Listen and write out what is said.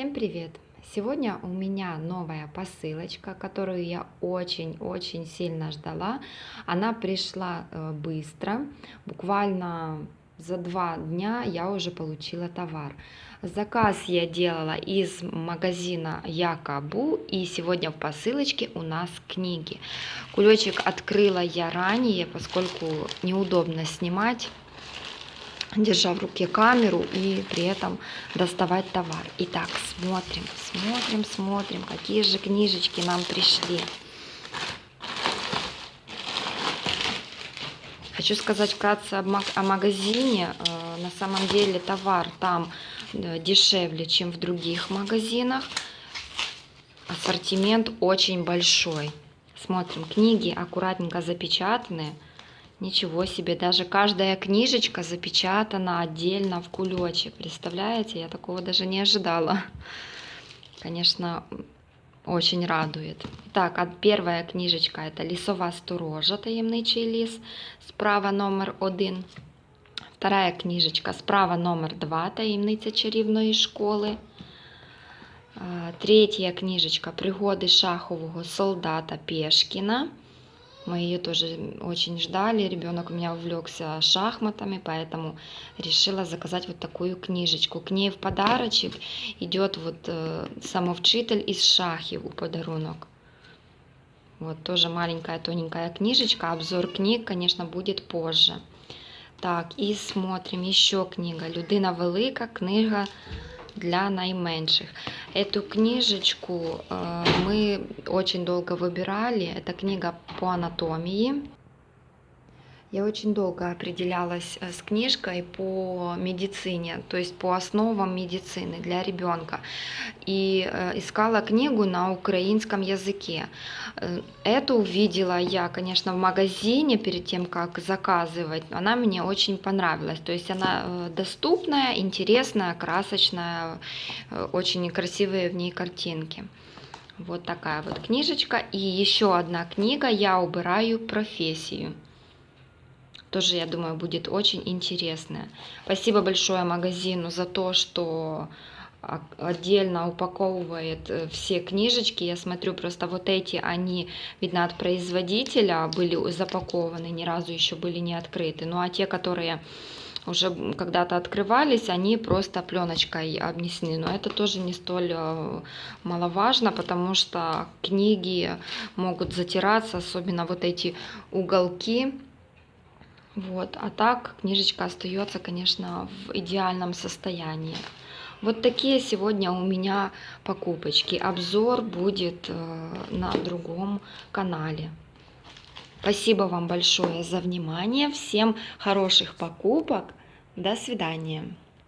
Всем привет! Сегодня у меня новая посылочка, которую я очень-очень сильно ждала. Она пришла э, быстро, буквально за два дня я уже получила товар. Заказ я делала из магазина Якобу, и сегодня в посылочке у нас книги. Кулечек открыла я ранее, поскольку неудобно снимать держа в руке камеру и при этом доставать товар. Итак, смотрим, смотрим, смотрим, какие же книжечки нам пришли. Хочу сказать вкратце о магазине. Э, на самом деле товар там э, дешевле, чем в других магазинах. Ассортимент очень большой. Смотрим, книги аккуратненько запечатанные. Ничего себе, даже каждая книжечка запечатана отдельно в кулечек. Представляете, я такого даже не ожидала. Конечно, очень радует. Так, первая книжечка это Лісова сторожа, таємничий ліс. Справа номер один. Вторая книжечка, справа номер два, таємниця чарівної школи. Третья книжечка Пригоди шахового солдата Пешкіна. Мы ее тоже очень ждали. Ребенок у меня увлекся шахматами, поэтому решила заказать вот такую книжечку. К ней в подарочек идет вот э, самовчитель из шахів у подарунок. Вот тоже маленькая тоненькая книжечка. Обзор книг, конечно, будет позже. Так, и смотрим еще книга. Людина велика, книга для найменших. Эту книжечку э, мы очень долго выбирали. Это книга по анатомии. Я очень долго определялась э, с книжкой по медицине, то есть по основам медицины для ребенка. И э, искала книгу на украинском языке. Э, эту увидела я, конечно, в магазине перед тем, как заказывать. Она мне очень понравилась. То есть она доступная, интересная, красочная, очень красивые в ней картинки. Вот такая вот книжечка. И еще одна книга «Я убираю профессию». Тоже, я думаю, будет очень интересно. Спасибо большое магазину за то, что отдельно упаковывает э, все книжечки. Я смотрю, просто вот эти, они, видно, от производителя были запакованы, ни разу еще были не открыты. Ну а те, которые уже когда-то открывались, они просто пленочкой обнесены. Но это тоже не столь э, маловажно, потому что книги могут затираться, особенно вот эти уголки вот. А так книжечка остается, конечно, в идеальном состоянии. Вот такие сегодня у меня покупочки. Обзор будет э, на другом канале. Спасибо вам большое за внимание. Всем хороших покупок. До свидания.